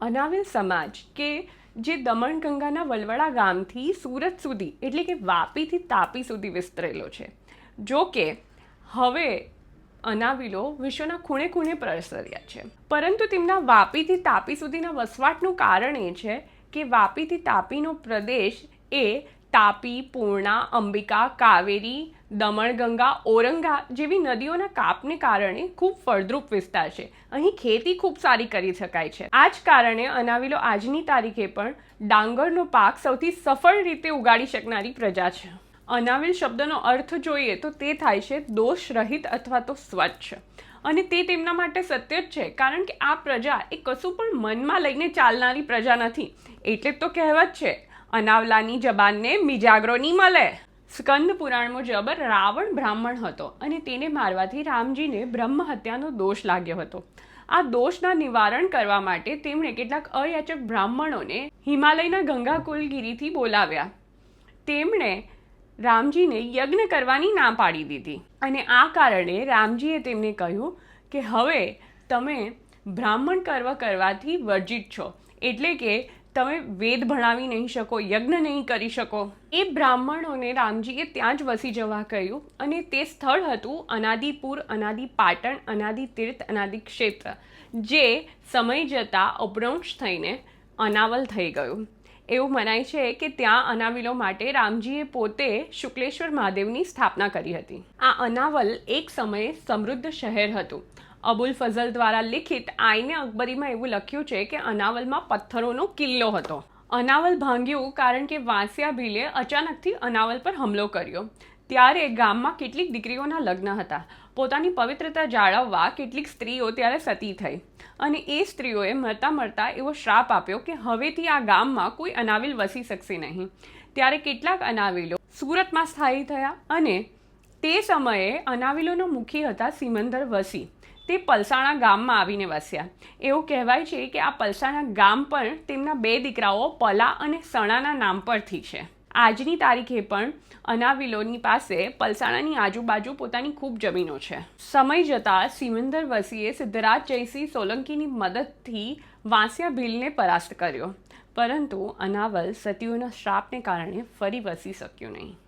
અનાવિલ સમાજ કે જે દમણગંગાના વલવડા ગામથી સુરત સુધી, એટલે કે વાપીથી તાપી સુધી વિસ્તરેલો છે. જો કે, હવે અનાવિલો વિશ્વના ખૂણે ખૂણે પ્રસર્યા છે. પરંતુ તેમના વાપીથી તાપી સુધીના વસવાટનું કારણ એ છે કે વાપીથી તાપીનો પ્રદેશ એ તાપી, પૂર્ણા, અંબિકા, કાવેરી દમણગંગા, ઓરંગા જેવી નદીઓના કાપને કારણે ખૂબ ફળદ્રુપ વિસ્તાર છે. અહીં ખેતી ખૂબ સારી કરી શકાય છે. આ જ કારણે અનાવિલો આજની તારીખે પણ ડાંગરનો પાક સૌથી સફળ રીતે ઉગાડી શકનારી પ્રજા છે. અનાવિલ શબ્દનો અર્થ જોઈએ તો તે થાય છે દોષ રહિત અથવા તો સ્વચ્છ. અને તે તેમના માટે સત્ય જ છે, કારણ કે આ પ્રજા એ કશું પણ મનમાં લઈને ચાલનારી પ્રજા નથી. એટલે તો કહેવત છે, અનાવલાની જબાનને મિજાગરો નહીં મળે. સ્કંદ પુરાણ મુજબ રાવણ બ્રાહ્મણ હતો અને તેને મારવાથી રામજીને બ્રહ્મ હત્યાનો દોષ લાગ્યો હતો. આ દોષના નિવારણ કરવા માટે તેમણે કેટલાક અયાચક બ્રાહ્મણોને હિમાલયના ગંગાકુલગીરીથી બોલાવ્યા. તેમણે રામજીને યજ્ઞ કરવાની ના પાડી દીધી અને આ કારણે રામજીએ તેમને કહ્યું કે હવે તમે બ્રાહ્મણ કર્વ કરવાથી વર્જિત છો. એટલે કે તમે વેદ ભણાવી નહીં શકો, યજ્ઞ નહીં કરી શકો. એ બ્રાહ્મણોને રામજીએ ત્યાં જ વસી જવા કહ્યું અને તે સ્થળ હતું અનાદિપુર અનાદિ પાટણ અનાદિ તીર્થ અનાદિ ક્ષેત્ર જે સમય જતાં અપભ્રંશ થઈને અનાવલ થઈ ગયું. એવું મનાય છે કે ત્યાં અનાવિલો માટે રામજીએ પોતે શુક્લેશ્વર મહાદેવની સ્થાપના કરી હતી. આ અનાવલ એક સમયે સમૃદ્ધ શહેર હતું. અબુલ ફઝલ દ્વારા લિખિત આઈને અકબરીમાં એવું લખ્યું છે કે અનાવલમાં પથ્થરોનો કિલ્લો હતો. અનાવલ ભાંગ્યું કારણ કે વાંસિયા ભીલે અચાનકથી અનાવલ પર હુમલો કર્યો. ત્યારે ગામમાં કેટલીક દીકરીઓના લગ્ન હતા. પોતાની પવિત્રતા જાળવવા કેટલીક સ્ત્રીઓ ત્યારે સતી થઈ. અને એ સ્ત્રીઓએ મરતા મરતા એવો શ્રાપ આપ્યો કે હવેથી આ ગામમાં કોઈ અનાવિલ વસી શકશે નહીં. ત્યારે કેટલાક અનાવિલો સુરતમાં સ્થાયી થયા અને તે સમયે અનાવિલોનો મુખી હતા સિમંદર વસી. તે પલસાણા ગામમાં આવીને વસ્યા. એવું કહેવાય છે કે આ પલસાણા ગામ પણ તેમના બે દીકરાઓ પલા અને સણાના નામ પરથી છે. આજની તારીખે પણ અનાવિલોની પાસે પલસાણાની આજુબાજુ પોતાની ખૂબ જમીનો છે. સમય જતાં સિમંદર વસીએ સિદ્ધરાજ જયસિંહ સોલંકીની મદદથી વાંસિયા ભીલને પરાસ્ત કર્યો. પરંતુ અનાવલ સતીઓના શ્રાપને કારણે ફરી વસી શક્યું નહીં.